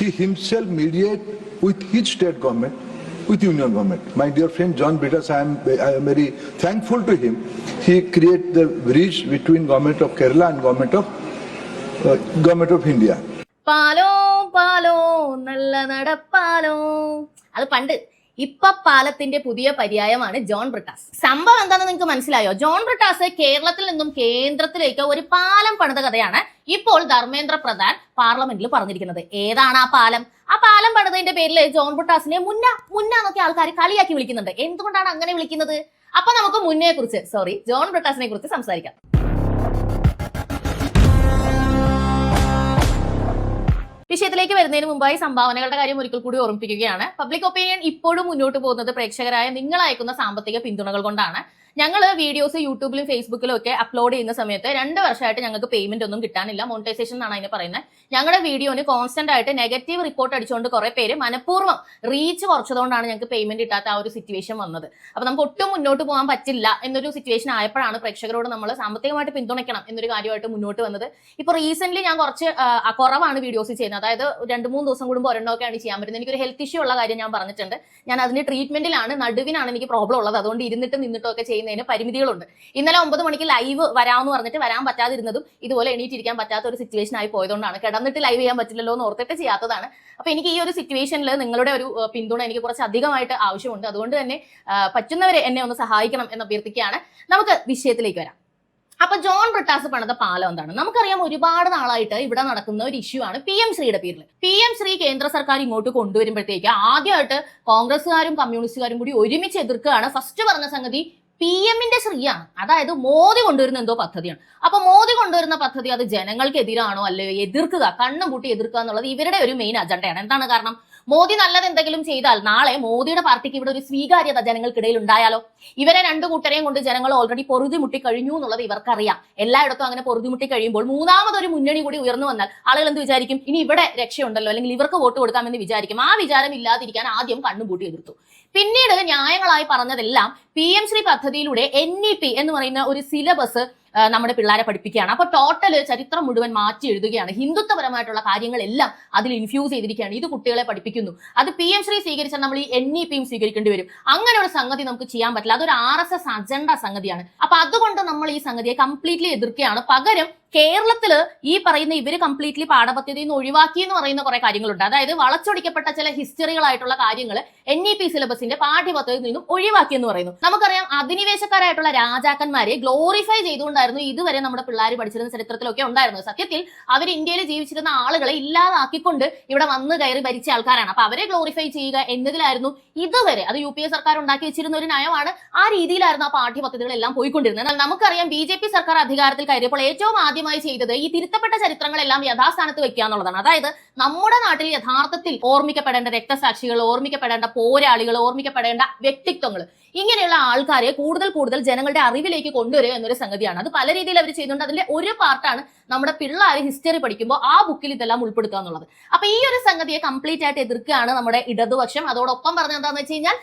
he himself mediate with his state government, with union government. My dear friend John Brittas, I am, I am very thankful to him. He create the bridge between government of Kerala and government of uh, government of India. പാലോ പാലോ നല്ല നടപ്പാലോ അത് പണ്ട് ഇപ്പൊ പാലത്തിന്റെ പുതിയ പര്യായമാണ് ജോൺ ബ്രിട്ടാസ്. സംഭവം എന്താണെന്ന് നിങ്ങൾക്ക് മനസ്സിലായോ? ജോൺ ബ്രിട്ടാസ് കേരളത്തിൽ നിന്നും കേന്ദ്രത്തിലേക്ക് ഒരു പാലം പണിത കഥയാണ് ഇപ്പോൾ ധർമ്മേന്ദ്ര പ്രധാൻ പാർലമെന്റിൽ പറഞ്ഞിരിക്കുന്നത്. ഏതാണ് ആ പാലം? ആ പാലം പണിതതിന്റെ പേരിൽ ജോൺ ബ്രിട്ടാസിനെ മുന്ന മുന്ന എന്നൊക്കെ ആൾക്കാർ കളിയാക്കി വിളിക്കുന്നുണ്ട്. എന്തുകൊണ്ടാണ് അങ്ങനെ വിളിക്കുന്നത്? അപ്പൊ നമുക്ക് മുന്നേ കുറിച്ച് സോറി ജോൺ ബ്രിട്ടാസിനെ കുറിച്ച് സംസാരിക്കാം. വിഷയത്തിലേക്ക് വരുന്നതിന് മുമ്പായി സംഭാവനകളുടെ കാര്യം ഒരിക്കൽ കൂടി ഓർമ്മിപ്പിക്കുകയാണ്. പബ്ലിക് ഒപ്പീനിയൻ ഇപ്പോഴും മുന്നോട്ട് പോകുന്നത് പ്രേക്ഷകരായ നിങ്ങൾ അയക്കുന്ന സാമ്പത്തിക പിന്തുണകൾ കൊണ്ടാണ്. ഞങ്ങൾ വീഡിയോസ് യൂട്യൂബിലും ഫേസ്ബുക്കിലും ഒക്കെ അപ്ലോഡ് ചെയ്യുന്ന സമയത്ത് രണ്ട് വർഷമായിട്ട് ഞങ്ങൾക്ക് പേയ്മെന്റ് ഒന്നും കിട്ടാനില്ല. മോണിറ്റൈസേഷൻ എന്നാണ് അതിന് പറയുന്നത്. ഞങ്ങളുടെ വീഡിയോന് കോൺസ്റ്റന്റ് ആയിട്ട് നെഗറ്റീവ് റിപ്പോർട്ട് അടിച്ചുകൊണ്ട് കുറെ പേര് മനഃപൂർവം റീച്ച് കുറച്ചതുകൊണ്ടാണ് ഞങ്ങൾക്ക് പേയ്മെന്റ് കിട്ടാത്ത ആ ഒരു സിറ്റുവേഷൻ വന്നത്. അപ്പൊ നമുക്ക് ഒട്ടും മുന്നോട്ട് പോകാൻ പറ്റില്ല എന്നൊരു സിറ്റുവേഷൻ ആയപ്പോഴാണ് പ്രേക്ഷകരോട് നമ്മൾ സാമ്പത്തികമായിട്ട് പിന്തുണയ്ക്കണം എന്നൊരു കാര്യമായിട്ട് മുന്നോട്ട് വന്നത്. ഇപ്പൊ റീസെന്റ് ഞാൻ കുറച്ച് കുറവാണ് വീഡിയോസ് ചെയ്യുന്നത്. അതായത് രണ്ട് മൂന്ന് ദിവസം കൂടുമ്പോൾ ഒരെണ്ണമൊക്കെയാണ് ചെയ്യാൻ പറ്റുന്നത്. എനിക്കൊരു ഹെൽത്ത് ഇഷ്യൂ ഉള്ള കാര്യം ഞാൻ പറഞ്ഞിട്ടുണ്ട്. ഞാൻ അതിന് ട്രീറ്റ്മെന്റിലാണ് നടുവിനാണ് എനിക്ക് പ്രോബ്ലം ഉള്ളത്. അതുകൊണ്ട് ഇരുന്നിട്ട് നിന്നിട്ടും ഒക്കെ ചെയ്യുന്നതിന് പരിമിതികളുണ്ട്. ഇന്നലെ ഒമ്പത് മണിക്ക് ലൈവ് വരാമെന്ന് പറഞ്ഞിട്ട് വരാൻ പറ്റാതിരുന്നതും ഇതുപോലെ എണീറ്റിരിക്കാൻ പറ്റാത്ത ഒരു സിറ്റുവേഷൻ ആയി പോയതുകൊണ്ടാണ്. കിടന്നിട്ട് ലൈവ് ചെയ്യാൻ പറ്റില്ലല്ലോ എന്ന് ഓർത്തിട്ട് ചെയ്യാത്തതാണ്. അപ്പൊ എനിക്ക് ഈ ഒരു സിറ്റുവേഷനിൽ നിങ്ങളുടെ ഒരു പിന്തുണ എനിക്ക് കുറച്ച് അധികമായിട്ട് ആവശ്യമുണ്ട്. അതുകൊണ്ട് തന്നെ പറ്റുന്നവരെ എന്നെ ഒന്ന് സഹായിക്കണം എന്ന് അഭ്യർത്ഥിക്കുകയാണ് നമുക്ക് വിഷയത്തിലേക്ക് വരാം. അപ്പൊ ജോൺ ബ്രിട്ടാസ് പണിത പാലം എന്താണ്? നമുക്കറിയാം ഒരുപാട് നാളായിട്ട് ഇവിടെ നടക്കുന്ന ഒരു ഇഷ്യൂ ആണ് പി എം ശ്രീയുടെ പേരിൽ പി എം ശ്രീ കേന്ദ്ര സർക്കാർ ഇങ്ങോട്ട് കൊണ്ടുവരുമ്പോഴത്തേക്ക് ആദ്യമായിട്ട് കോൺഗ്രസ്സുകാരും കമ്മ്യൂണിസ്റ്റുകാരും കൂടി ഒരുമിച്ച് എതിർക്കുകയാണ്. ഫസ്റ്റ് പറഞ്ഞ സംഗതി പി എമ്മിന്റെ ശ്രീയാണ്. അതായത് മോദി കൊണ്ടുവരുന്ന എന്തോ പദ്ധതിയാണ്. അപ്പൊ മോദി കൊണ്ടുവരുന്ന പദ്ധതി അത് ജനങ്ങൾക്ക് എതിരാണോ അല്ലയോ എതിർക്കുക കണ്ണും കൂട്ടി എതിർക്കുക എന്നുള്ളത് ഇവരുടെ ഒരു മെയിൻ അജണ്ടയാണ് എന്താണ് കാരണം? മോദി നല്ലത് എന്തെങ്കിലും ചെയ്താൽ നാളെ മോദിയുടെ പാർട്ടിക്ക് ഇവിടെ ഒരു സ്വീകാര്യത ജനങ്ങൾക്കിടയിൽ ഉണ്ടായാലോ? ഇവരെ രണ്ടു കൂട്ടരെയും കൊണ്ട് ജനങ്ങൾ ഓൾറെഡി പൊറുതിമുട്ടി കഴിഞ്ഞു എന്നുള്ളത് ഇവർക്കറിയാം. എല്ലായിടത്തും അങ്ങനെ പൊറുതിമുട്ടി കഴിയുമ്പോൾ മൂന്നാമതൊരു മുന്നണി കൂടി ഉയർന്നു വന്നാൽ ആളുകൾ എന്ത് വിചാരിക്കും? ഇനി ഇവിടെ രക്ഷയുണ്ടല്ലോ അല്ലെങ്കിൽ ഇവർക്ക് വോട്ട് കൊടുക്കാമെന്ന് വിചാരിക്കും. ആ വിചാരം ഇല്ലാതിരിക്കാൻ ആദ്യം കണ്ണും പൂട്ടി എതിർത്തു. പിന്നീട് ന്യായങ്ങളായി പറഞ്ഞതെല്ലാം പി എം ശ്രീ പദ്ധതിയിലൂടെ എൻ ഇ പി എന്ന് പറയുന്ന ഒരു സിലബസ് നമ്മുടെ പിള്ളേരെ പഠിപ്പിക്കുകയാണ്. അപ്പൊ ടോട്ടൽ ചരിത്രം മുഴുവൻ മാറ്റി എഴുതുകയാണ്. ഹിന്ദുത്വപരമായിട്ടുള്ള കാര്യങ്ങളെല്ലാം അതിൽ ഇൻഫ്യൂസ് ചെയ്തിരിക്കുകയാണ്. ഇത് കുട്ടികളെ പഠിപ്പിക്കുന്നു. അത് പി എം ശ്രീ സ്വീകരിച്ചാൽ നമ്മൾ ഈ എൻ ഇ പിയും സ്വീകരിക്കേണ്ടി വരും. അങ്ങനെ ഒരു സംഗതി നമുക്ക് ചെയ്യാൻ പറ്റില്ല. അതൊരു ആർ എസ് എസ് അജണ്ട സംഗതിയാണ്. അപ്പൊ അതുകൊണ്ട് നമ്മൾ ഈ സംഗതിയെ കംപ്ലീറ്റ്ലി എതിർക്കുകയാണ്. പകരം കേരളത്തിൽ ഈ പറയുന്ന ഇവർ കംപ്ലീറ്റ്ലി പാഠപദ്ധതിയിൽ നിന്ന് ഒഴിവാക്കി എന്ന് പറയുന്ന കുറെ കാര്യങ്ങളുണ്ട്. അതായത് വളച്ചൊടിക്കപ്പെട്ട ചില ഹിസ്റ്ററികളായിട്ടുള്ള കാര്യങ്ങൾ എൻ ഇ പി സിലബസിന്റെ പാഠ്യപദ്ധതിയിൽ നിന്നും ഒഴിവാക്കി എന്ന് പറയുന്നു. നമുക്കറിയാം അധിനിവേശക്കാരായിട്ടുള്ള രാജാക്കന്മാരെ ഗ്ലോറിഫൈ ചെയ്തുകൊണ്ടായിരുന്നു ഇതുവരെ നമ്മുടെ പിള്ളേർ പഠിച്ചിരുന്ന ചരിത്രത്തിലൊക്കെ ഉണ്ടായിരുന്നത്. സത്യത്തിൽ അവർ ഇന്ത്യയിൽ ജീവിച്ചിരുന്ന ആളുകളെ ഇല്ലാതാക്കിക്കൊണ്ട് ഇവിടെ വന്ന് കയറി ഭരിച്ച ആൾക്കാരാണ്. അപ്പൊ അവരെ ഗ്ലോറിഫൈ ചെയ്യുക എന്നതിലായിരുന്നു ഇതുവരെ അത് യു പി എ സർക്കാർ ഉണ്ടാക്കി വെച്ചിരുന്ന ഒരു നയമാണ് ആ രീതിയിലായിരുന്നു ആ പാഠ്യപദ്ധതികളെല്ലാം പോയിക്കൊണ്ടിരുന്നത്. നമുക്കറിയാം ബി ജെ പി സർക്കാർ അധികാരത്തിൽ കയറിയപ്പോൾ ഏറ്റവും ആദ്യമായി ചെയ്തത് ഈ തിരുത്തപ്പെട്ട ചരിത്രങ്ങളെല്ലാം യഥാസ്ഥാനത്ത് വെക്കുക എന്നുള്ളതാണ്. അതായത് നമ്മുടെ നാട്ടിൽ യഥാർത്ഥത്തിൽ ഓർമ്മിക്കപ്പെടേണ്ട രക്തസാക്ഷികൾ ഓർമ്മിക്കപ്പെടേണ്ട പോരാളികൾ ഓർമ്മിക്കപ്പെടേണ്ട വ്യക്തിത്വങ്ങൾ ഇങ്ങനെയുള്ള ആൾക്കാരെ കൂടുതൽ കൂടുതൽ ജനങ്ങളുടെ അറിവിലേക്ക് കൊണ്ടുവരിക എന്നൊരു സംഗതിയാണ്. അത് പല രീതിയിൽ അവർ ചെയ്യുന്നുണ്ട് അതിന്റെ ഒരു പാർട്ടാണ് നമ്മുടെ പിള്ളേർ ഹിസ്റ്ററി പഠിക്കുമ്പോൾ ആ ബുക്കിൽ ഇതെല്ലാം ഉൾപ്പെടുത്തുക എന്നുള്ളത്. അപ്പൊ ഈ ഒരു സംഗതിയെ കംപ്ലീറ്റ് ആയിട്ട് എതിർക്കുകയാണ് നമ്മുടെ ഇടതുപക്ഷം. അതോടൊപ്പം പറഞ്ഞ എന്താണെന്ന് വെച്ച് കഴിഞ്ഞാൽ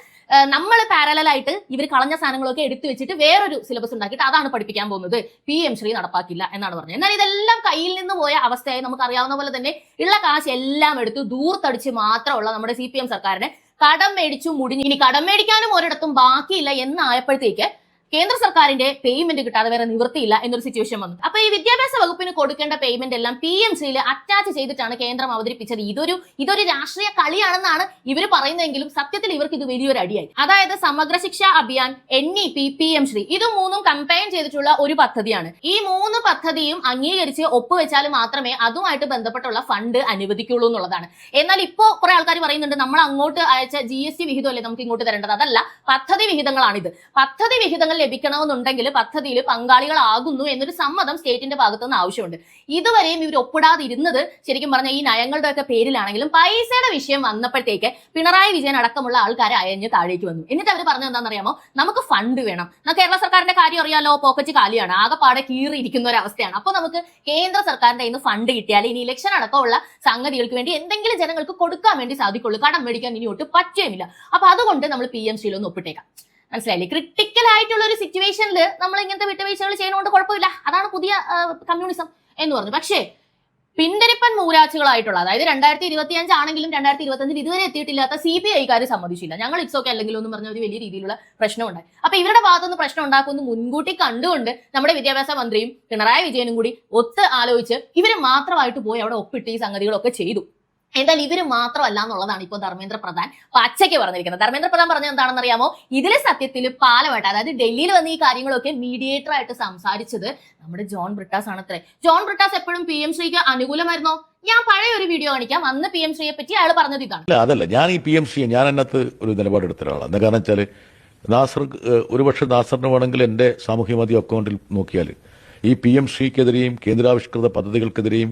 നമ്മൾ പാരലായിട്ട് ഇവർ കളഞ്ഞ സാധനങ്ങളൊക്കെ എടുത്തു വെച്ചിട്ട് വേറൊരു സിലബസ് ഉണ്ടാക്കിയിട്ട് അതാണ് പഠിപ്പിക്കാൻ പോകുന്നത്. പി എം ശ്രീ നടപ്പാക്കില്ല എന്നാണ് പറഞ്ഞത്. എന്നാൽ ഇതെല്ലാം കയ്യിൽ നിന്ന് പോയ അവസ്ഥയായി നമുക്ക് അറിയാവുന്ന പോലെ തന്നെ ഉള്ള കാശ് എല്ലാം എടുത്ത് ദൂർത്തടിച്ച് മാത്രമുള്ള നമ്മുടെ സി പി എം സർക്കാരിനെ കടം മേടിച്ചു മുടിഞ്ഞു ഇനി കടം മേടിക്കാനും ഒരിടത്തും ബാക്കിയില്ല എന്നായപ്പോഴത്തേക്ക് കേന്ദ്ര സർക്കാരിന്റെ പേയ്മെന്റ് കിട്ടാതെ വേറെ നിവൃത്തിയില്ല എന്നൊരു സിറ്റുവേഷൻ വന്നു. അപ്പൊ ഈ വിദ്യാഭ്യാസ വകുപ്പിന് കൊടുക്കേണ്ട പേയ്മെന്റ് എല്ലാം പി എം സിയിൽ അറ്റാച്ച് ചെയ്തിട്ടാണ് കേന്ദ്രം അവതരിപ്പിച്ചത്. ഇതൊരു ഇതൊരു രാഷ്ട്രീയ കളിയാണെന്നാണ് ഇവർ പറയുന്നതെങ്കിലും സത്യത്തിൽ ഇവർക്ക് ഇത് വലിയൊരു അടിയായി. അതായത് Samagra Shiksha Abhiyan N E P P M Shri ഇത് മൂന്നും കമ്പൈൻ ചെയ്തിട്ടുള്ള ഒരു പദ്ധതിയാണ്. ഈ മൂന്ന് പദ്ധതിയും അംഗീകരിച്ച് ഒപ്പുവെച്ചാൽ മാത്രമേ അതുമായിട്ട് ബന്ധപ്പെട്ടുള്ള ഫണ്ട് അനുവദിക്കുള്ളൂ എന്നുള്ളതാണ്. എന്നാൽ ഇപ്പോ കുറെ ആൾക്കാർ പറയുന്നുണ്ട് നമ്മൾ അങ്ങോട്ട് അയച്ച ജി എസ് ടി വിഹിതമല്ലേ നമുക്ക് ഇങ്ങോട്ട് തരേണ്ടത്? അതല്ല പദ്ധതി വിഹിതങ്ങളാണിത്. പദ്ധതി വിഹിതങ്ങൾ ലഭിക്കണമെന്നുണ്ടെങ്കിൽ പദ്ധതിയിൽ പങ്കാളികളാകുന്നു എന്നൊരു സമ്മതം സ്റ്റേറ്റിന്റെ ഭാഗത്തു നിന്ന് ആവശ്യമുണ്ട്. ഇതുവരെയും ഇവർ ഒപ്പിടാതിരുന്നത് ശരിക്കും പറഞ്ഞാൽ ഈ നയങ്ങളുടെ ഒക്കെ പേരിലാണെങ്കിലും പൈസയുടെ വിഷയം വന്നപ്പോഴത്തേക്ക് പിണറായി വിജയൻ അടക്കമുള്ള ആൾക്കാരെ അയഞ്ഞ് താഴേക്ക് വന്നു. എന്നിട്ട് അവർ പറഞ്ഞത് എന്താണെന്നറിയാമോ? നമുക്ക് ഫണ്ട് വേണം. കേരള സർക്കാരിന്റെ കാര്യം അറിയാലോ? പോക്കറ്റ് കാലിയാണ്. ആകെപ്പാടെ കീറിയിരിക്കുന്ന ഒരു അവസ്ഥയാണ്. അപ്പോൾ നമുക്ക് കേന്ദ്ര സർക്കാരിന്റെ ഇന്ന് ഫണ്ട് കിട്ടിയാൽ ഇനി ഇലക്ഷൻ അടക്കമുള്ള സംഗതികൾക്ക് വേണ്ടി എന്തെങ്കിലും ജനങ്ങൾക്ക് കൊടുക്കാൻ വേണ്ടി സാധിക്കുള്ളൂ. കടം മേടിക്കാൻ ഇനി ഒട്ട് പറ്റുകയുമില്ല. അപ്പൊ അതുകൊണ്ട് നമ്മൾ പി എം സിയിലൊന്ന് ഒപ്പിട്ടേക്കാം. മനസ്സിലായില്ലേ? ക്രിട്ടിക്കൽ ആയിട്ടുള്ള ഒരു സിറ്റുവേഷനിൽ നമ്മൾ ഇങ്ങനത്തെ വിട്ടുവീഴ്ചകൾ ചെയ്യുന്നതുകൊണ്ട് കുഴപ്പമില്ല. അതാണ് പുതിയ കമ്മ്യൂണിസം എന്ന് പറഞ്ഞു പക്ഷേ പിന്തിരിപ്പൻ മൂരാച്ചുകളായിട്ടുള്ള അതായത് രണ്ടായിരത്തി ഇരുപത്തി അഞ്ചാണെങ്കിലും രണ്ടായിരത്തി ഇരുപത്തി അഞ്ചിൽ ഇതുവരെ എത്തിയിട്ടില്ലാത്ത സി പി ഐക്കാർ സമ്മതിച്ചില്ല. ഞങ്ങൾ ഇറ്റ്സ് ഓക്കെ അല്ലെങ്കിൽ എന്ന് പറഞ്ഞ ഒരു വലിയ രീതിയിലുള്ള പ്രശ്നമുണ്ടായി അപ്പൊ ഇവരുടെ ഭാഗത്തുനിന്ന് പ്രശ്നം ഉണ്ടാക്കുമെന്ന് മുൻകൂട്ടി കണ്ടുകൊണ്ട് നമ്മുടെ വിദ്യാഭ്യാസ മന്ത്രിയും പിണറായി വിജയനും കൂടി ഒത്ത് ആലോചിച്ച് ഇവർ മാത്രമായിട്ട് പോയി അവിടെ ഒപ്പിട്ട് ഈ സംഗതികളൊക്കെ ചെയ്തു. എന്നാൽ ഇവർ മാത്രമല്ല എന്നുള്ളതാണ് ഇപ്പോൾ ധർമ്മേന്ദ്ര പ്രധാൻ പച്ചയ്ക്ക് പറഞ്ഞിരിക്കുന്നത്. ധർമ്മേന്ദ്ര പ്രധാൻ പറഞ്ഞത് എന്താണെന്ന് അറിയാമോ ഇതിലെ സത്യത്തിൽ പാലമായിട്ട് അതായത് ഡൽഹിയിൽ വന്ന് ഈ കാര്യങ്ങളൊക്കെ മീഡിയേറ്റർ ആയിട്ട് സംസാരിച്ചത് നമ്മുടെ ജോൺ ബ്രിട്ടാസ് ആണ് അത്രേ ജോൺ ബ്രിട്ടാസ് എപ്പോഴും പി എം ശ്രീക്ക് അനുകൂലമായിരുന്നോ? ഞാൻ പഴയ ഒരു വീഡിയോ കാണിക്കാം. അന്ന് പി എം ശ്രീയെ പറ്റി അയാൾ പറഞ്ഞത് ഇതാണ്. അതല്ല. ഞാൻ ഈ പി എം സി ഞാൻ അതിനകത്ത് ഒരു നിലപാടെടുത്ത ഒരാളാണ് എന്താ കാരണം വെച്ചാൽ നാസർ ഒരുപക്ഷെ നാസറിന് വേണമെങ്കിൽ എന്റെ സാമൂഹ്യ മാധ്യമ അക്കൗണ്ടിൽ നോക്കിയാൽ ഈ പി എം സിക്കെതിരെയും കേന്ദ്രാവിഷ്കൃത പദ്ധതികൾക്കെതിരെയും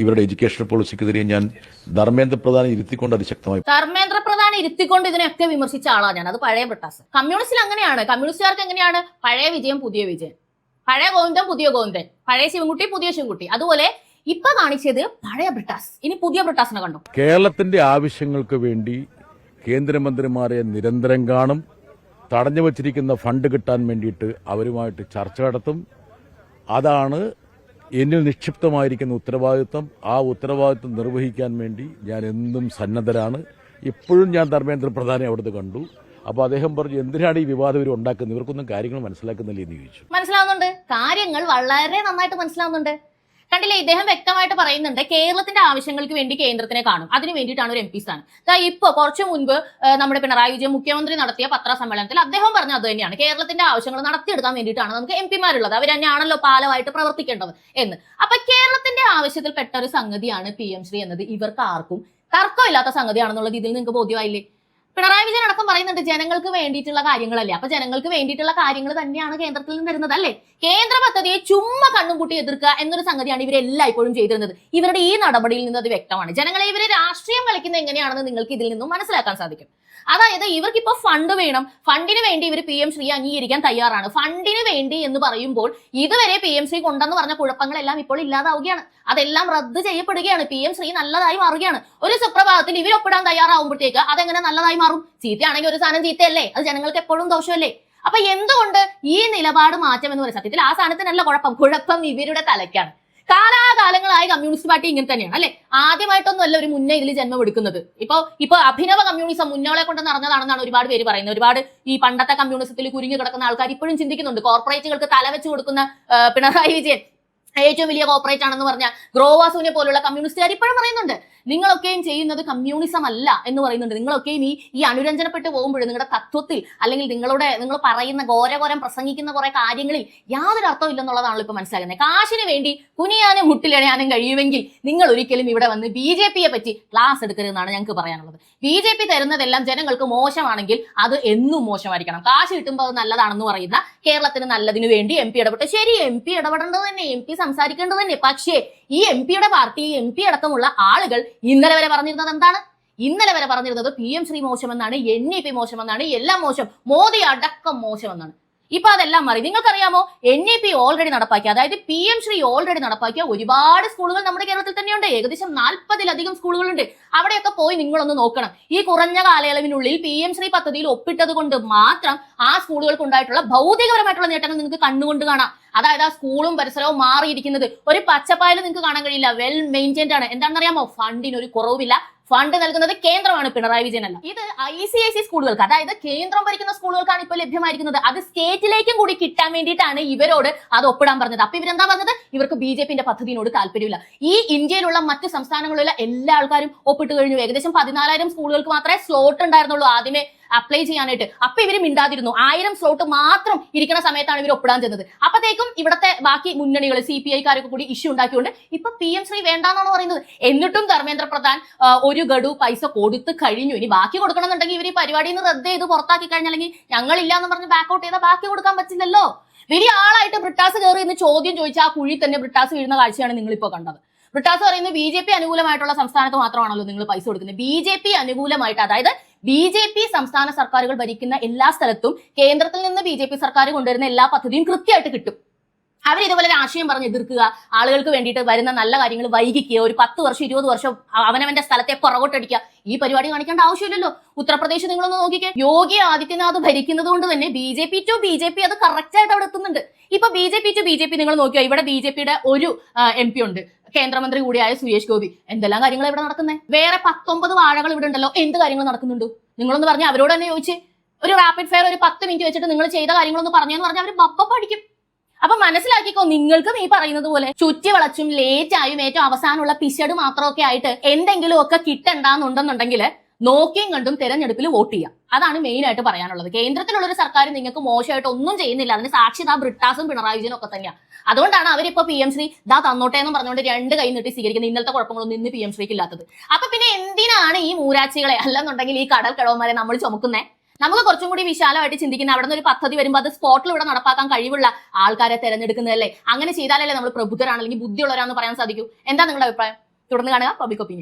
ഇവരുടെ എഡ്യൂക്കേഷൻ പോളിസിക്കെതിരെ ഞാൻ ധർമ്മേന്ദ്ര പ്രധാന ഇരുത്തിക്കൊണ്ട് അതിശക്തമായി ധർമ്മേന്ദ്ര പ്രധാൻ ഇരുത്തിക്കൊണ്ട് ഇതിനെയൊക്കെ വിമർശിച്ച ആളാണ് ഞാൻ. അത് പഴയ ബ്രിട്ടാസ്. കമ്മ്യൂണിസ്റ്റിൽ അങ്ങനെയാണ്. കമ്മ്യൂണിസ്റ്റുകാർക്ക് എങ്ങനെയാണ്? പഴയ വിജയം പുതിയ വിജയം. പഴയ ഗോവിന്ദൻ പുതിയ ഗോവിന്ദൻ. പഴയ ശിവൻകുട്ടി പുതിയ ശിവൻകുട്ടി. അതുപോലെ ഇപ്പൊ കാണിച്ചത് പഴയ ബ്രിട്ടാസ്. ഇനി പുതിയ ബ്രിട്ടാസിനെ കണ്ടു. കേരളത്തിന്റെ ആവശ്യങ്ങൾക്ക് വേണ്ടി കേന്ദ്രമന്ത്രിമാരെ നിരന്തരം കാണും. തടഞ്ഞു വച്ചിരിക്കുന്ന ഫണ്ട് കിട്ടാൻ വേണ്ടിയിട്ട് അവരുമായിട്ട് ചർച്ച നടത്തും. അതാണ് എന്നിൽ നിക്ഷിപ്തമായിരിക്കുന്ന ഉത്തരവാദിത്വം ആ ഉത്തരവാദിത്വം നിർവഹിക്കാൻ വേണ്ടി ഞാൻ എന്നും സന്നദ്ധരാണ്. ഇപ്പോഴും ഞാൻ ധർമ്മേന്ദ്ര പ്രധാനെ അവിടുന്ന് കണ്ടു. അപ്പൊ അദ്ദേഹം പറഞ്ഞു എന്തിനാണ് ഈ വിവാദം ഇവർ ഉണ്ടാക്കുന്നത്? ഇവർക്കൊന്നും കാര്യങ്ങൾ മനസ്സിലാക്കുന്നില്ല? എന്ന് ചോദിച്ചു. മനസ്സിലാവുന്നുണ്ട്. കാര്യങ്ങൾ വളരെ നന്നായിട്ട് മനസ്സിലാവുന്നുണ്ട്. കണ്ടില്ലേ ഇദ്ദേഹം വ്യക്തമായിട്ട് പറയുന്നുണ്ട് കേരളത്തിന്റെ ആവശ്യങ്ങൾക്ക് വേണ്ടി കേന്ദ്രത്തിനെ കാണും. അതിന് വേണ്ടിയിട്ടാണ് ഒരു എം പി സ്ഥാനം. ഇപ്പൊ കുറച്ചു മുൻപ് നമ്മുടെ പിണറായി വിജയൻ മുഖ്യമന്ത്രി നടത്തിയ പത്രസമ്മേളനത്തിൽ അദ്ദേഹം പറഞ്ഞ അത് തന്നെയാണ് കേരളത്തിന്റെ ആവശ്യങ്ങൾ നടത്തിയെടുക്കാൻ വേണ്ടിയിട്ടാണ് നമുക്ക് എം പിമാരുള്ളത് അവർ തന്നെയാണല്ലോ പാലമായിട്ട് പ്രവർത്തിക്കേണ്ടത് എന്ന്. അപ്പൊ കേരളത്തിന്റെ ആവശ്യത്തിൽ പെട്ട ഒരു സംഗതിയാണ് പി എം ശ്രീ എന്നത്. ഇവർക്ക് ആർക്കും തർക്കമില്ലാത്ത സംഗതിയാണെന്നുള്ളത് ഇതിൽ നിങ്ങൾക്ക് ബോധ്യമായില്ലേ? പിണറായി വിജയൻ അടക്കം പറയുന്നുണ്ട് ജനങ്ങൾക്ക് വേണ്ടിയിട്ടുള്ള കാര്യങ്ങളല്ലേ? അപ്പൊ ജനങ്ങൾക്ക് വേണ്ടിയിട്ടുള്ള കാര്യങ്ങൾ തന്നെയാണ് കേന്ദ്രത്തിൽ നിന്ന് വരുന്നത് അല്ലേ? കേന്ദ്ര പദ്ധതിയെ ചുമ്മാ കണ്ണും കൂട്ടി എതിർക്കുക എന്നൊരു സംഗതിയാണ് ഇവരെല്ലായ്പ്പോഴും ചെയ്തിരുന്നത്. ഇവരുടെ ഈ നടപടിയിൽ നിന്ന് അത് വ്യക്തമാണ്. ജനങ്ങളെ ഇവരെ രാഷ്ട്രീയം കളിക്കുന്നത് എങ്ങനെയാണെന്ന് നിങ്ങൾക്ക് ഇതിൽ നിന്നും മനസ്സിലാക്കാൻ സാധിക്കും. അതായത് ഇവർക്ക് ഇപ്പോൾ ഫണ്ട് വേണം ഫണ്ടിന് വേണ്ടി ഇവർ പി എം ശ്രീ അംഗീകരിക്കാൻ തയ്യാറാണ്. ഫണ്ടിന് വേണ്ടി എന്ന് പറയുമ്പോൾ ഇതുവരെ പി എം ശ്രീ കൊണ്ടെന്ന് പറഞ്ഞ കുഴപ്പങ്ങളെല്ലാം ഇപ്പോൾ ഇല്ലാതാവുകയാണ്. അതെല്ലാം റദ്ദ് ചെയ്യപ്പെടുകയാണ്. പി എം ശ്രീ നല്ലതായി മാറുകയാണ്. ഒരു സുപ്രഭാതത്തിൽ ഇവരൊപ്പിടാൻ തയ്യാറാവുമ്പോഴത്തേക്ക് അതെങ്ങനെ നല്ലതായി മാറും? ചീത്തയാണെങ്കിൽ ഒരു സാധനം ചീത്തയല്ലേ? അത് ജനങ്ങൾക്ക് എപ്പോഴും ദോഷമല്ലേ? അപ്പൊ എന്തുകൊണ്ട് ഈ നിലപാട് മാറ്റം എന്ന് പറയുന്നത് സത്യത്തിൽ ആ സാധനത്തിനല്ല കുഴപ്പം. കുഴപ്പം ഇവരുടെ തലയ്ക്കാണ്. കാലാകാലങ്ങളായി കമ്മ്യൂണിസ്റ്റ് പാർട്ടി ഇങ്ങനെ തന്നെയാണ് അല്ലെ? ആദ്യമായിട്ടൊന്നും അല്ല ഒരു മുന്നേ ഇതിൽ ജന്മം എടുക്കുന്നത്. ഇപ്പൊ ഇപ്പൊ അഭിനവ കമ്മ്യൂണിസം മുന്നോളെ കൊണ്ട് നടന്നതാണെന്നാണ് ഒരുപാട് പേര് പറയുന്നത്. ഒരുപാട് ഈ പണ്ടത്തെ കമ്മ്യൂണിസത്തിൽ കുരുങ്ങി കിടക്കുന്ന ആൾക്കാർ ഇപ്പോഴും ചിന്തിക്കുന്നുണ്ട്. കോർപ്പറേറ്റുകൾക്ക് തലവെച്ച് കൊടുക്കുന്ന പിണറായി വിജയൻ ഏറ്റവും വലിയ കോർപ്പറേറ്റ് ആണെന്ന് പറഞ്ഞ ഗ്രോവാസൂനെ പോലുള്ള കമ്മ്യൂണിസ്റ്റുകാർ ഇപ്പോഴും പറയുന്നുണ്ട്. നിങ്ങളൊക്കെയും ചെയ്യുന്നത് കമ്മ്യൂണിസം അല്ല എന്ന് പറയുന്നുണ്ട്. നിങ്ങളൊക്കെയും ഈ ഈ അനുരഞ്ജനപ്പെട്ട് പോകുമ്പോൾ നിങ്ങളുടെ തത്വത്തിൽ അല്ലെങ്കിൽ നിങ്ങളുടെ നിങ്ങൾ പറയുന്ന ഘോരഘോരം പ്രസംഗിക്കുന്ന കുറെ കാര്യങ്ങളിൽ യാതൊരു അർത്ഥവും ഇല്ലെന്നുള്ളതാണല്ലോ ഇപ്പൊ മനസ്സിലാക്കുന്നത് കാശിന് വേണ്ടി കുനിയാനും മുട്ടിലിടയാനും കഴിയുമെങ്കിൽ നിങ്ങൾ ഒരിക്കലും ഇവിടെ വന്ന് ബി ജെ പിയെ പറ്റി ക്ലാസ് എടുക്കരുതെന്നാണ് ഞങ്ങൾക്ക് പറയാനുള്ളത്. ബി ജെ പി തരുന്നതെല്ലാം ജനങ്ങൾക്ക് മോശമാണെങ്കിൽ അത് എന്നും മോശമായിരിക്കണം. കാശ് കിട്ടുമ്പോൾ അത് നല്ലതാണെന്ന് പറയുന്ന കേരളത്തിന് നല്ലതിനു വേണ്ടി എം പി ഇടപെട്ട് ശരി എം പി ഇടപെടേണ്ടത് തന്നെ എം പി സംസാരിക്കേണ്ടത് തന്നെ. പക്ഷേ ഈ എം പിയുടെ പാർട്ടി എം പി അടക്കമുള്ള ആളുകൾ ഇന്നലെ വരെ പറഞ്ഞിരുന്നത് എന്താണ്? ഇന്നലെ വരെ പറഞ്ഞിരുന്നത് പി എം ശ്രീ മോശമെന്നാണ് എൻ ഇ പി മോശമെന്നാണ് എല്ലാം മോശം. മോദി അടക്കം മോശമെന്നാണ്. ഇപ്പൊ അതെല്ലാം മാറി. നിങ്ങൾക്കറിയാമോ? എൻ ഇ പി ഓൾറെഡി നടപ്പാക്കിയ അതായത് പി എം ശ്രീ ഓൾറെഡി നടപ്പാക്കിയ ഒരുപാട് സ്കൂളുകൾ നമ്മുടെ കേരളത്തിൽ തന്നെയുണ്ട്. ഏകദേശം നാൽപ്പതിലധികം സ്കൂളുകളുണ്ട്. അവിടെയൊക്കെ പോയി നിങ്ങളൊന്ന് നോക്കണം. ഈ കുറഞ്ഞ കാലയളവിനുള്ളിൽ പി എം ശ്രീ പദ്ധതിയിൽ ഒപ്പിട്ടത് കൊണ്ട് മാത്രം ആ സ്കൂളുകൾക്ക് ഉണ്ടായിട്ടുള്ള ഭൗതികപരമായിട്ടുള്ള നേട്ടങ്ങൾ നിങ്ങൾക്ക് കണ്ണുകൊണ്ട് കാണാം. അതായത് ആ സ്കൂളും പരിസരവും മാറിയിരിക്കുന്നത് ഒരു പച്ചപ്പായാലും നിങ്ങൾക്ക് കാണാൻ കഴിയില്ല. വെൽ മെയിന്റൈൻഡ് ആണ്. എന്താണെന്നറിയാമോ? ഫണ്ടിന് ഒരു കുറവില്ല ഫണ്ട് നൽകുന്നത് കേന്ദ്രമാണ് പിണറായി വിജയൻ അല്ല. ഇത് ഐ സി ഐ സി സ്കൂളുകൾക്ക് അതായത് കേന്ദ്രം ഭരിക്കുന്ന സ്കൂളുകൾക്കാണ് ഇപ്പോൾ ലഭ്യമായിരിക്കുന്നത്. അത് സ്റ്റേറ്റിലേക്കും കൂടി കിട്ടാൻ വേണ്ടിയിട്ടാണ് ഇവരോട് അത് ഒപ്പിടാൻ പറഞ്ഞത്. അപ്പൊ ഇവരെന്താ പറഞ്ഞത്? ഇവർക്ക് ബി ജെ പിന്റെ പദ്ധതിയോട് താല്പര്യമില്ല. ഈ ഇന്ത്യയിലുള്ള മറ്റ് സംസ്ഥാനങ്ങളിലുള്ള എല്ലാ ആൾക്കാരും ഒപ്പിട്ട് കഴിഞ്ഞു. ഏകദേശം പതിനാലായിരം സ്കൂളുകൾക്ക് മാത്രമേ സ്ലോട്ട് ഉണ്ടായിരുന്നുള്ളൂ ആദ്യമേ. അപ്ലൈ ചെയ്യാനായിട്ട്. അപ്പൊ ഇവർ മിണ്ടാതിരുന്നു. ആയിരം സ്ലോട്ട് മാത്രം ഇരിക്കുന്ന സമയത്താണ് ഇവർ ഒപ്പിടാൻ ചെന്നത്. അപ്പത്തേക്കും ഇവിടത്തെ ബാക്കി മുന്നണികൾ സി പി ഐക്കാരൊക്കെ കൂടി ഇഷ്യൂ ഉണ്ടാക്കിക്കൊണ്ട് ഇപ്പൊ പി എം ശ്രീ വേണ്ടാന്നാണ് പറയുന്നത്. എന്നിട്ടും ധർമ്മേന്ദ്ര പ്രധാൻ ഒരു ഗഡു പൈസ കൊടുത്ത് കഴിഞ്ഞു. ഇനി ബാക്കി കൊടുക്കണമെന്നുണ്ടെങ്കിൽ ഇവർ ഈ പരിപാടിയിൽ നിന്ന് റദ്ദ് ചെയ്ത് പുറത്താക്കി കഴിഞ്ഞാൽ അല്ലെങ്കിൽ ഞങ്ങളില്ല എന്ന് പറഞ്ഞ് ബാക്ക് ഔട്ട് ചെയ്താൽ ബാക്കി കൊടുക്കാൻ പറ്റില്ലല്ലോ. വലിയ ആളായിട്ട് ബ്രിട്ടാസ് കയറി എന്ന് ചോദ്യം ചോദിച്ചാൽ ആ കുഴി തന്നെ ബ്രിട്ടാസ് വീഴുന്ന കാഴ്ചയാണ് നിങ്ങളിപ്പോ കണ്ടത്. ബ്രിട്ടാസ് പറയുന്നത് ബി ജെ പി അനുകൂലമായിട്ടുള്ള സംസ്ഥാനത്ത് മാത്രമാണല്ലോ നിങ്ങൾ പൈസ കൊടുക്കുന്നത്. ബി ജെ പി അനുകൂലമായിട്ട് അതായത് ബി ജെ പി സംസ്ഥാന സർക്കാരുകൾ ഭരിക്കുന്ന എല്ലാ സ്ഥലത്തും കേന്ദ്രത്തിൽ നിന്ന് ബി ജെ പി സർക്കാർ കൊണ്ടുവരുന്ന എല്ലാ പദ്ധതിയും കൃത്യമായിട്ട് കിട്ടും. അവർ ഇതുപോലെ രാഷ്ട്രീയം പറഞ്ഞ് എതിർക്കുക ആളുകൾക്ക് വേണ്ടിയിട്ട് വരുന്ന നല്ല കാര്യങ്ങൾ വൈകിക്കുക ഒരു പത്ത് വർഷം ഇരുപത് വർഷം അവനവന്റെ സ്ഥലത്തെ പുറകോട്ടടിക്കുക ഈ പരിപാടി കാണിക്കേണ്ട ആവശ്യമില്ലല്ലോ. ഉത്തർപ്രദേശ് നിങ്ങളൊന്ന് നോക്കിക്കേ. യോഗി ആദിത്യനാഥ് ഭരിക്കുന്നത് കൊണ്ട് തന്നെ B J P to B J P അത് കറക്റ്റ് ആയിട്ട് അവിടെ എത്തുന്നുണ്ട്. ഇപ്പൊ B J P to B J P നിങ്ങൾ നോക്കിയോ? ഇവിടെ ബി ജെ പിയുടെ ഒരു എം പി ഉണ്ട്. കേന്ദ്രമന്ത്രി കൂടിയായ സുരേഷ് ഗോപി. എന്തെല്ലാം കാര്യങ്ങൾ ഇവിടെ നടക്കുന്നത് വേറെ പത്തൊമ്പത് വാഴകൾ ഇവിടെ ഉണ്ടല്ലോ. എന്ത് കാര്യങ്ങൾ നടക്കുന്നുണ്ട്? നിങ്ങളൊന്ന് പറഞ്ഞ അവരോട് തന്നെ ചോദിച്ച്. ഒരു റാപ്പിഡ് ഫയർ ഒരു പത്ത് മിനിറ്റ് വെച്ചിട്ട് നിങ്ങൾ ചെയ്ത കാര്യങ്ങളൊന്ന് പറഞ്ഞെന്ന് പറഞ്ഞാൽ അവർ ബപ്പ പഠിക്കും. അപ്പൊ മനസ്സിലാക്കിക്കോ നിങ്ങൾക്കും ഈ പറയുന്നത് പോലെ ചുറ്റി വളച്ചും ലേറ്റ് ആയും ഏറ്റവും അവസാനമുള്ള പിശട് മാത്രമൊക്കെ ആയിട്ട് എന്തെങ്കിലും ഒക്കെ കിട്ടണ്ടെന്നുണ്ടെന്നുണ്ടെങ്കിൽ നോക്കിയും കണ്ടും തെരഞ്ഞെടുപ്പിൽ വോട്ട് ചെയ്യാം. അതാണ് മെയിൻ ആയിട്ട് പറയാനുള്ളത്. കേന്ദ്രത്തിലുള്ള ഒരു സർക്കാർ നിങ്ങൾക്ക് മോശമായിട്ട് ഒന്നും ചെയ്യുന്നില്ല. അതിന് സാക്ഷിത ബ്രിട്ടാസും പിണറായി വിജയനും ഒക്കെ തന്നെയാണ് അതുകൊണ്ടാണ് അവരിപ്പോ പി എം ശ്രീ ദാ തന്നോട്ടെ എന്ന് പറഞ്ഞുകൊണ്ട് രണ്ട് കൈ നീട്ടി സ്വീകരിക്കുന്നത് ഇന്നത്തെ കുഴപ്പങ്ങളൊന്നും ഇന്ന് പി എം ശ്രീക്ക് ഇല്ലാത്തത്. അപ്പൊ പിന്നെ എന്തിനാണ് ഈ മൂരാച്ചികളെ അല്ലെന്നുണ്ടെങ്കിൽ ഈ കടൽ കിടവന്മാരെ നമ്മൾ ചുമക്കുന്നേ? നമുക്ക് കുറച്ചും കൂടി വിശാലമായിട്ട് ചിന്തിക്കുന്ന അവിടെ നിന്ന് ഒരു പദ്ധതി വരുമ്പോൾ അത് സ്പോട്ടിൽ ഇവിടെ നടപ്പാക്കാൻ കഴിവുള്ള ആൾക്കാരെ തെരഞ്ഞെടുക്കുന്നതല്ലേ അങ്ങനെ ചെയ്താലല്ലേ നമ്മൾ പ്രബുദ്ധരാണ് അല്ലെങ്കിൽ ബുദ്ധിയുള്ളവരാണെന്ന് പറയാൻ സാധിക്കൂ. എന്താ നിങ്ങളുടെ അഭിപ്രായം? തുടർന്ന് കാണുക പബ്ലിക് ഒപ്പീനിയൻ